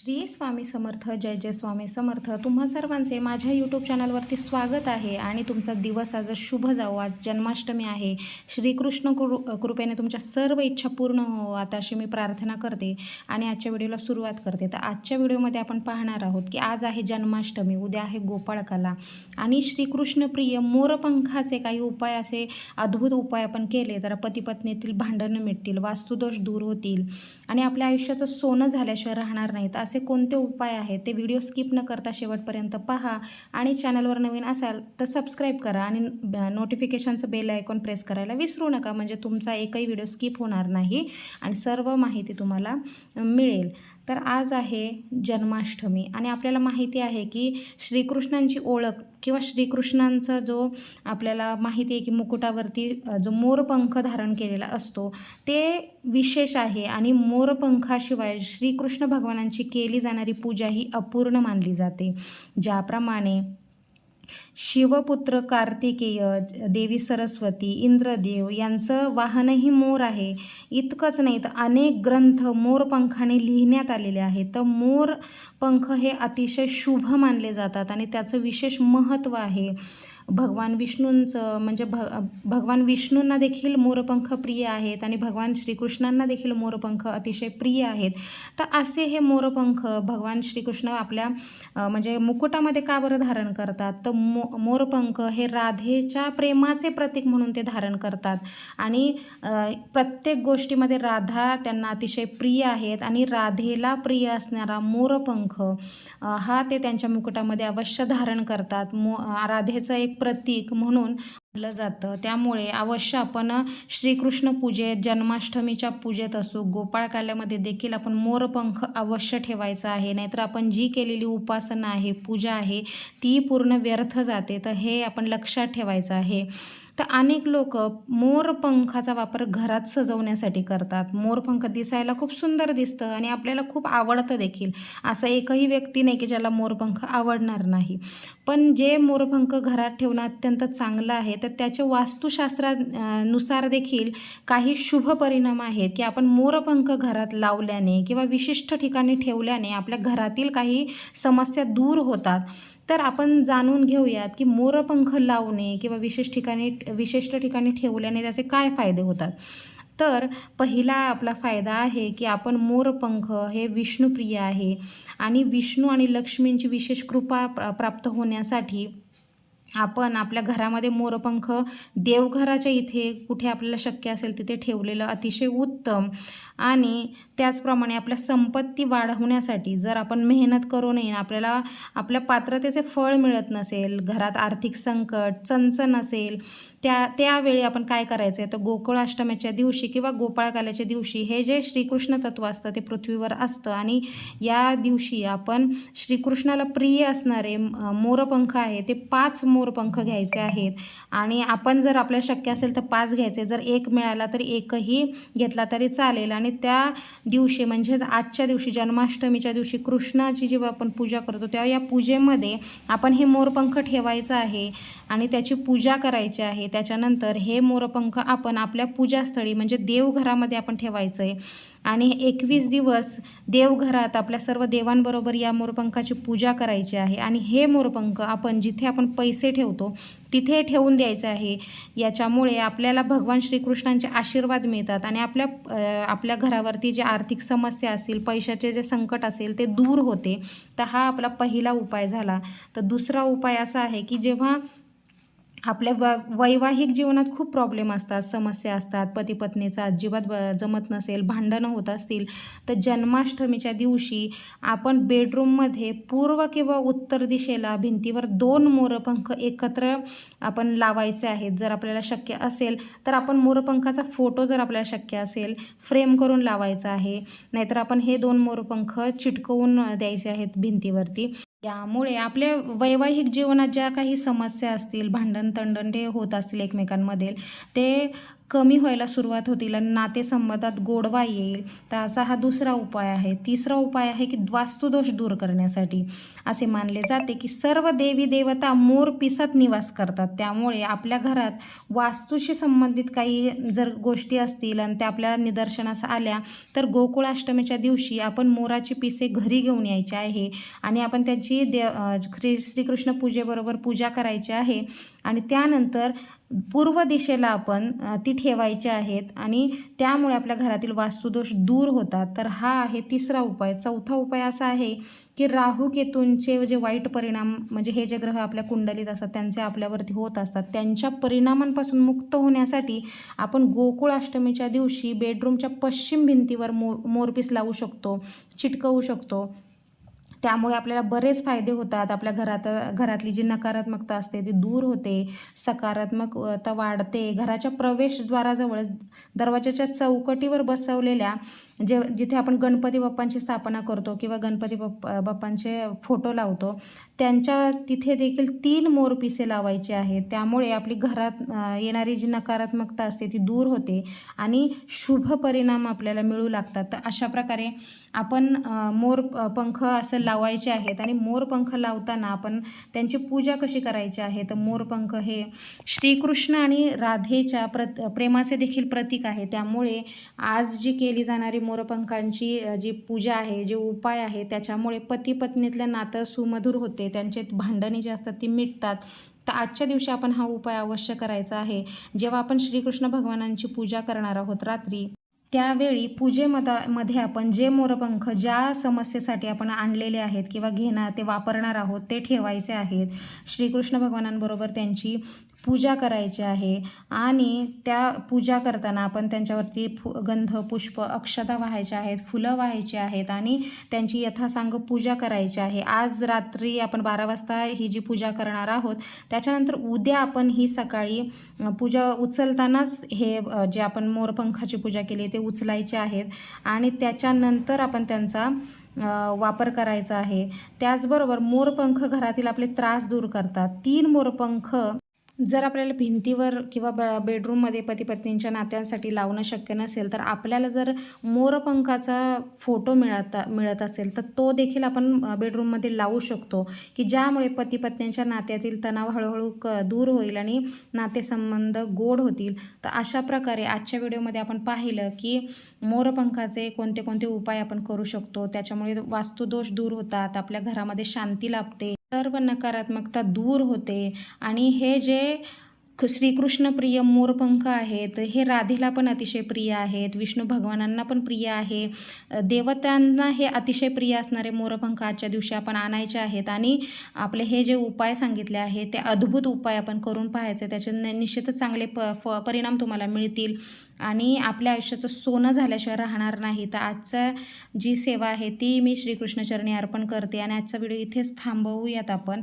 श्री स्वामी समर्थ जय जय स्वामी समर्थ. तुम्हा सर्वांचे माझ्या यूट्यूब चॅनलवरती स्वागत आहे आणि तुमचा दिवस आज शुभ जावो. आज जन्माष्टमी आहे. श्रीकृष्ण कृ कृपेने तुमच्या सर्व इच्छा पूर्ण हो आता अशी मी प्रार्थना करते आणि आजच्या व्हिडिओला सुरुवात करते. तर आजच्या व्हिडिओमध्ये आपण पाहणार आहोत की आज आहे जन्माष्टमी उद्या आहे गोपाळकाला. आणि श्रीकृष्ण प्रिय मोरपंखाचे काही उपाय असे अद्भुत उपाय आपण केले तर पतीपत्नीतील भांडणं मिटतील वास्तुदोष दूर होतील आणि आपल्या आयुष्याचं सोनं झाल्याशिवाय राहणार नाहीत असे कोणते उपाय आहेत ते व्हिडिओ स्किप न करता शेवटपर्यंत पहा आणि चॅनलवर नवीन असाल तर सबस्क्राईब करा आणि नोटिफिकेशनचं बेल आयकॉन प्रेस करायला विसरू नका. म्हणजे तुमचा एकही व्हिडिओ स्किप होणार नाही आणि सर्व माहिती तुम्हाला मिळेल. तर आज आहे जन्माष्टमी. आणि आपल्याला माहिती आहे की श्रीकृष्णांची ओळख किंवा श्रीकृष्णांचा जो आपल्याला माहिती आहे की मुकुटावरती जो मोरपंख धारण केलेला असतो ते विशेष आहे. आणि मोरपंखाशिवाय श्रीकृष्ण भगवानांची केली जाणारी पूजा ही अपूर्ण मानली जाते. ज्याप्रमाणे शिवपुत्र कार्तिकेय देवी सरस्वती इंद्रदेव यांचं वाहनही मोर आहे. इतकंच नाही तर अनेक ग्रंथ मोरपंखाने लिहिण्यात आलेले आहेत. तर मोर पंख हे अतिशय शुभ मानले जातात आणि त्याचं विशेष महत्त्व आहे. भगवान विष्णूंचं म्हणजे भ भगवान विष्णूंना देखील मोरपंख प्रिय आहेत आणि भगवान श्रीकृष्णांना देखील मोरपंख अतिशय प्रिय आहेत. तर असे हे मोरपंख भगवान श्रीकृष्ण आपल्या म्हणजे मुकुटामध्ये का बरं धारण करतात? तर मो मोरपंख हे राधेच्या प्रेमाचे प्रतीक म्हणून ते धारण करतात. आणि प्रत्येक गोष्टीमध्ये राधा त्यांना अतिशय प्रिय आहेत आणि राधेला प्रिय असणारा मोरपंख हा ते त्यांच्या मुकुटामध्ये अवश्य धारण करतात. मो राधेचं एक प्रतीक म्हणून जातं. त्यामुळे अवश्य आपण श्रीकृष्ण पूजेत जन्माष्टमीच्या पूजेत असो गोपाळकाल्यामध्ये देखील आपण मोरपंख अवश्य ठेवायचा आहे. नाहीतर आपण जी केलेली उपासना आहे पूजा आहे ती पूर्ण व्यर्थ जाते. तर हे आपण लक्षात ठेवायचं आहे. तर अनेक लोक मोरपंखाचा वापर घरात सजवण्यासाठी करतात. मोरपंख दिसायला खूप सुंदर दिसतं आणि आपल्याला खूप आवडतं देखील. असं एकही व्यक्ती नाही की ज्याला मोरपंख आवडणार नाही. पण जे मोरपंख घरात ठेवणं अत्यंत चांगलं आहे तर त्याच्या वास्तुशास्त्रा नुसार देखील काही शुभ परिणाम आहेत की आपण मोरपंख घरात लावल्याने किंवा विशिष्ट ठिकाणी ठेवल्याने आपल्या घरातील काही समस्या दूर होतात. तर आपण जाणून घेऊयात की मोरपंख लावणे किंवा विशेष ठिकाणी विशिष्ट ठिकाणी ठेवल्याने त्याचे काय फायदे होतात? तर पहिला आपला फायदा आहे की आपण मोरपंख हे विष्णुप्रिय आहे. आणि विष्णू आणि लक्ष्मींची विशेष कृपा प्रा प्राप्त होण्यासाठी आपण आपल्या घरामध्ये मोरपंख देवघराच्या इथे कुठे आपल्याला शक्य असेल तिथे ठेवलेलं अतिशय उत्तम. आणि त्याचप्रमाणे आपल्या संपत्ती वाढवण्यासाठी जर आपण मेहनत करू नये आपल्याला आपल्या पात्रतेचे फळ मिळत नसेल घरात आर्थिक संकट चणचण असेल त्या त्यावेळी आपण काय करायचं आहे तर गोकुळाष्टमीच्या दिवशी किंवा गोपाळकाल्याच्या दिवशी हे जे श्रीकृष्ण तत्व असतं ते पृथ्वीवर असतं. आणि या दिवशी आपण श्रीकृष्णाला प्रिय असणारे मोरपंख आहे ते पाच मोरपंख घ्यायचे आहेत. आणि आपण जर आपल्याला शक्य असेल तर पाच घ्यायचे. जर एक मिळाला तर एकही घेतला तरी चालेल. आणि त्या दिवशी म्हणजेच आजच्या दिवशी जन्माष्टमीच्या दिवशी कृष्णाची जेव्हा आपण पूजा करतो तेव्हा या पूजेमध्ये आपण हे मोरपंख ठेवायचं आहे आणि त्याची पूजा करायची आहे. त्याच्यानंतर हे मोरपंख आपण आपल्या पूजास्थळी म्हणजे देवघरामध्ये आपण ठेवायचं आहे आणि एकवीस दिवस देवघरात आपल्या सर्व देवांबरोबर या मोरपंखाची पूजा करायची आहे. आणि हे मोरपंख आपण जिथे आपण पैसे ठेवतो. तिथे ठेवून द्यायचं आहे. याच्यामुळे आपल्याला भगवान श्रीकृष्णांचे आशीर्वाद मिळतात आणि आपल्या आपल्या घरावरती जे आर्थिक समस्या असतील पैशाचे जे संकट असेल ते दूर होते. तर हा आपला पहिला उपाय झाला. तर दुसरा उपाय असा आहे की जेव्हा आपल्या व वैवाहिक जीवनात खूप प्रॉब्लेम असतात समस्या असतात. पती पत्नीचा अजिबात ब जमत नसेल भांडणं होत असतील तर जन्माष्टमीच्या दिवशी आपण बेडरूममध्ये पूर्व किंवा उत्तर दिशेला भिंतीवर दोन मोरपंख एकत्र आपण लावायचे आहेत. जर आपल्याला शक्य असेल तर आपण मोरपंखाचा फोटो जर आपल्याला शक्य असेल फ्रेम करून लावायचा आहे. नाहीतर आपण हे दोन मोरपंख चिटकवून द्यायचे आहेत भिंतीवरती. यामुळे आपल्या वैवाहिक जीवनात ज्या काही समस्या असतील भांडण तंडण ते होत असतील एकमेकांमध्ये ते कमी व्हायला सुरुवात होतील आणि नातेसंबंधात गोडवा येईल तर असा हा दुसरा उपाय आहे. तिसरा उपाय आहे की वास्तुदोष दूर करण्यासाठी. असे मानले जाते की सर्व देवी देवता मोर पिसात निवास करतात. त्यामुळे आपल्या घरात वास्तूशी संबंधित काही जर गोष्टी असतील आणि त्या आपल्या निदर्शनास आल्या तर गोकुळाष्टमीच्या दिवशी आपण मोराची पिसे घरी घेऊन यायचे आहे आणि आपण त्याची दे श्री श्रीकृष्ण पूजेबरोबर पूजा करायची आहे. आणि त्यानंतर पूर्व दिशेला आपण ती ठेवायची आहेत आणि त्यामुळे आपल्या घरातील वास्तुदोष दूर होतात. तर हा आहे तिसरा उपाय. चौथा उपाय असा आहे की राहू केतूंचे जे वाईट परिणाम म्हणजे हे जे ग्रह आपल्या कुंडलीत असतात त्यांचे आपल्यावरती होत असतात. त्यांच्या परिणामांपासून मुक्त होण्यासाठी आपण गोकुळ अष्टमीच्या दिवशी बेडरूमच्या पश्चिम भिंतीवर मो मोरपीस लावू शकतो चिटकवू शकतो. त्यामुळे आपल्याला बरेच फायदे होतात. आपल्या घरात घरातली जी नकारात्मकता असते ती दूर होते सकारात्मकता वाढते. घराच्या प्रवेशद्वाराजवळच दरवाजाच्या चौकटीवर बसवलेल्या जे जिथे आपण गणपती बाप्पांची स्थापना करतो किंवा गणपती बाप्पा बाप्पांचे फोटो लावतो त्यांच्या तिथे देखील तीन मोरपिसे लावायचे आहेत. त्यामुळे आपली घरात येणारी जी नकारात्मकता असते ती दूर होते आणि शुभ परिणाम आपल्याला मिळू लागतात. तर अशा प्रकारे आपण मोर पंख असं लावायचे आहेत आणि मोरपंख लावताना आपण त्यांची पूजा कशी करायची आहे? तर मोरपंख हे श्रीकृष्ण आणि राधेच्या प्रत प्रेमाचे देखील प्रतीक आहे. त्यामुळे आज जी केली जाणारी मोरपंखांची जी पूजा आहे जे उपाय आहे त्याच्यामुळे पती पत्नीतलं नातं सुमधुर होते. त्यांचे भांडणे जे असतात ती मिटतात. तर आजच्या दिवशी आपण हा उपाय अवश्य करायचा आहे. जेव्हा आपण श्रीकृष्ण भगवानांची पूजा करणार आहोत रात्री त्यावेळी पूजेमधा मध्ये आपण जे मोरपंख ज्या समस्येसाठी आपण आणलेले आहेत किंवा घेणार ते वापरणार आहोत ते ठेवायचे आहेत. श्रीकृष्ण भगवानांबरोबर त्यांची पूजा करायची आहे. आणि त्या पूजा करताना आपण त्यांच्यावरती फु गंध पुष्प अक्षता वाहायच्या आहेत फुलं व्हायची आहेत आणि त्यांची यथासांग पूजा करायची आहे. आज रात्री आपण बारा वाजता ही जी पूजा करणार आहोत त्याच्यानंतर उद्या आपण ही सकाळी पूजा उचलतानाच हे जे आपण मोरपंखाची पूजा केली ते उचलायचे आहेत. आणि त्याच्यानंतर आपण त्यांचा वापर करायचा आहे. त्याचबरोबर मोरपंख घरातील आपले त्रास दूर करतात. तीन मोरपंख जर आपल्याला भिंतीवर किंवा ब बेडरूममध्ये पती पत्नींच्या नात्यांसाठी लावणं शक्य नसेल तर आपल्याला जर मोरपंखाचा फोटो मिळत मिळत असेल तर तो देखील आपण बेडरूममध्ये लावू शकतो. की ज्यामुळे पती पत्नींच्या नात्यातील तणाव हळूहळू क दूर होईल आणि नातेसंबंध गोड होतील. तर अशा प्रकारे आजच्या व्हिडिओमध्ये आपण पाहिलं की मोरपंखाचे कोणते कोणते उपाय आपण करू शकतो. त्याच्यामुळे वास्तुदोष दूर होतात आपल्या घरामध्ये शांती लाभते. सर्व नकारात्मकता दूर होते. आणि हे जे श्रीकृष्णप्रिय मोरपंख आहेत हे राधेला पण अतिशय प्रिय आहेत विष्णू भगवानांना पण प्रिय आहे. देवतांना हे अतिशय प्रिय असणारे मोरपंख आजच्या दिवशी आपण आणायचे आहेत आणि आपले हे जे उपाय सांगितले आहेत ते अद्भुत उपाय आपण करून पाहायचे त्याचे निश्चितच चांगले प फ परिणाम तुम्हाला मिळतील आणि आपल्या आयुष्याचं सोनं झाल्याशिवाय राहणार नाही. तर आजचा जी सेवा आहे ती मी श्रीकृष्णचरणी अर्पण करते आणि आजचा व्हिडिओ इथेच थांबवूयात आपण.